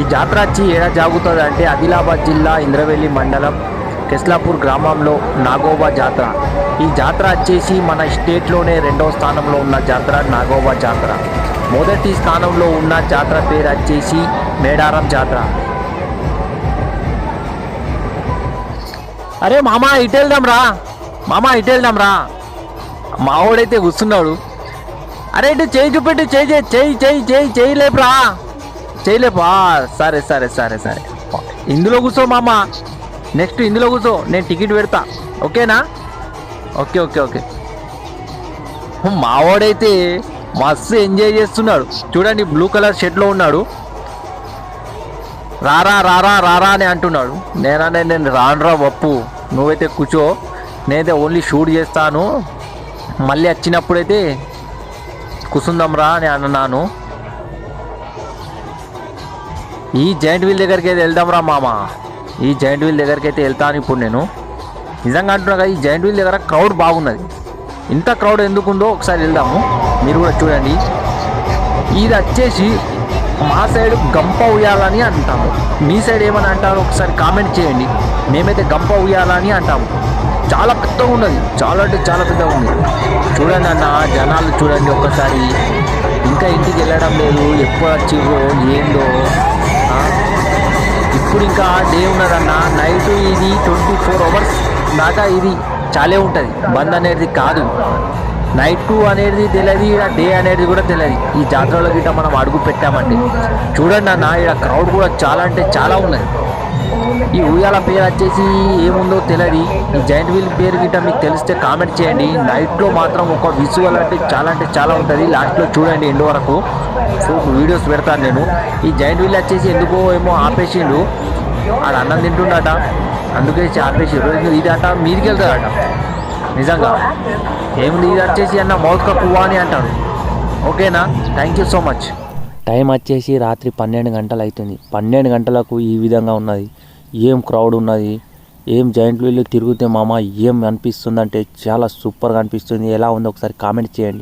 ఈ జాతర వచ్చి ఏడ జాగుతుంది అంటే ఆదిలాబాద్ జిల్లా ఇంద్రవెల్లి మండలం కెస్లాపూర్ గ్రామంలో నాగోబా జాతర. ఈ జాతర వచ్చేసి మన స్టేట్లోనే రెండవ స్థానంలో ఉన్న జాతర నాగోబా జాతర. మొదటి స్థానంలో ఉన్న జాతర పేరు వచ్చేసి మేడారం జాతర. అరే మామ ఇటు వెళ్దాంరా. మామ ఇటు వెళ్దాం రా మావాడైతే కూర్చున్నాడు. అరే ఇటు చేయి చూపెట్టు చేయి చేయి చేయి చేయి చేయి చేయి లేపురా. చేయలేపా సరే సరే సరే సరే. ఇందులో కూర్చో మామ. నెక్స్ట్ ఇందులో కూర్చో. నేను టికెట్ పెడతా. ఓకేనా? Okay okay okay. మావాడైతే మస్తు ఎంజాయ్ చేస్తున్నాడు. చూడండి బ్లూ కలర్ షర్ట్లో ఉన్నాడు. రారా రారా రారా అని అంటున్నాడు. నేననే నేను రానురా వప్పు. నువ్వైతే కూర్చో. నేనైతే ఓన్లీ షూట్ చేస్తాను. మళ్ళీ వచ్చినప్పుడైతే కుసుందంరా అని అన్నాను. ఈ జాయింట్ వీల్ దగ్గరికి అయితే వెళ్దాంరా మామ. ఈ జాయింట్ వీల్ దగ్గరికి అయితే వెళ్తాను ఇప్పుడు నేను. నిజంగా అంటున్నా కదా ఈ జాయింట్ వీల్ దగ్గర క్రౌడ్ బాగున్నది. ఇంత క్రౌడ్ ఎందుకుందో ఒకసారి వెళ్దాము. మీరు కూడా చూడండి. ఇది వచ్చేసి మా సైడ్ గంప ఉయ్యాలని అంటాము. మీ సైడ్ ఏమని అంటారో ఒకసారి కామెంట్ చేయండి. మేమైతే గంప ఉయ్యాలని అంటాము. చాలా పెద్దగా ఉన్నది. చాలా అంటే చాలా పెద్దగా ఉంది. చూడండి అన్న జనాలు చూడండి ఒక్కసారి. ఇంకా ఇంటికి వెళ్ళడం లేదు. ఎప్పుడు వచ్చిర్రో ఏందో. ఇప్పుడు ఇంకా డే ఉన్నదన్న నైట్ ఇది ట్వంటీ ఫోర్ అవర్స్ దాకా ఇది చాలే ఉంటుంది. బంద్ అనేది కాదు. నైట్ టూ అనేది తెలియదు ఇక్కడ డే అనేది కూడా తెలియదు ఈ జాతరలో గిట్ట మనం అడుగు పెట్టామండి. చూడండి అన్న ఇక్కడ క్రౌడ్ కూడా చాలా అంటే చాలా ఉన్నది. ఈ ఉయ్యాల పేరు వచ్చేసి ఏముందో తెలియదు ఈ జైంట్ వీల్ పేరు గిట్ట మీకు తెలిస్తే కామెంట్ చేయండి. నైట్లో మాత్రం ఒక విజువల్ అంటే చాలా అంటే చాలా ఉంటుంది. లాస్ట్లో చూడండి ఎండు వరకు. సో వీడియోస్ పెడతాను నేను. ఈ జైంట్ వీల్ వచ్చేసి ఎందుకో ఏమో ఆపేసిండు. ఆడ అన్నం తింటుండట. అందుకే ఆపేసిండు. ఇది అట మీదికి వెళ్తుందట. నిజంగా. ఏముంది? ఇది వచ్చేసి అన్న మౌత్ పువ్వా అని అంటాడు ఓకేనా? Thank you so much. Time వచ్చేసి రాత్రి పన్నెండు గంటలు అవుతుంది పన్నెండు గంటలకు ఈ విధంగా ఉన్నది. ఏం క్రౌడ్ ఉన్నది? ఏం జాయింట్ వీల్ తిరిగితే మామ ఏం అనిపిస్తుంది అంటే చాలా సూపర్గా అనిపిస్తుంది. ఎలా ఉందో ఒకసారి కామెంట్ చేయండి.